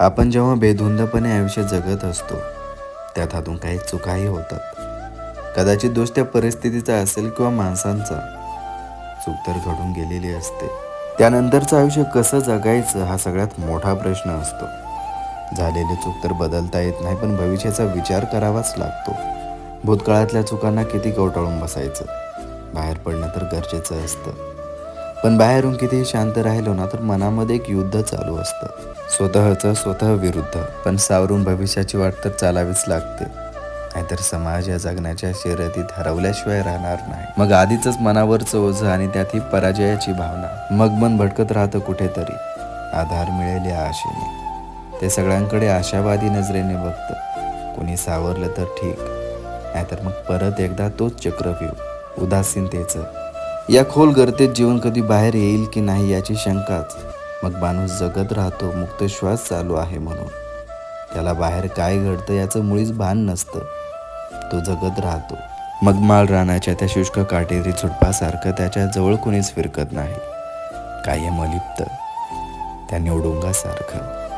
आपण जेव्हा बेधुंदपणे आयुष्य जगत असतो त्यात हातून काही चुकाही होतात. कदाचित दोष त्या परिस्थितीचा असेल किंवा माणसांचा. चूक तर घडून गेलेली असते. त्यानंतरचं आयुष्य कसं जगायचं हा सगळ्यात मोठा प्रश्न असतो. झालेली चूक तर बदलता येत नाही पण भविष्याचा विचार करावाच लागतो. भूतकाळातल्या चुकांना किती कवटाळून बसायचं? बाहेर पडणं तर गरजेचं असतं. पण बाहेरून कितीही शांत राहिलो ना तर मनामध्ये एक युद्ध चालू असतं. स्वतःचं स्वतः विरुद्ध पण सावरून भविष्याची वाट तर चालावीच लागते. नाहीतर समाज या जगण्याच्या शर्यतीत हरवल्याशिवाय राहणार नाही. मग आधीच मनावरचं ओझं आणि त्यात ही पराजयाची भावना. मग मन भटकत राहतं कुठेतरी. आधार मिळेल या आशेने. ते सगळ्यांकडे आशावादी नजरेने बघतं. कोणी सावरलं तर ठीक. नाहीतर मग परत एकदा तोच चक्रव्यूह उदासीनतेचं या खोल गर्तेत जीवन कधी बाहेर येईल की नाही याची शंकाच. मग माणूस जगत राहतो मुक्त श्वास चालू आहे म्हणून. त्याला बाहेर काय घडतं याचं मुळीच भान नसतं. तो जगत राहतो. मग माळ रानाच्या त्या शुष्क काटेरी झुडपासारखं त्याच्याजवळ कोणीच फिरकत नाही. कायम अलिप्त. त्या निवडुंगासारखं.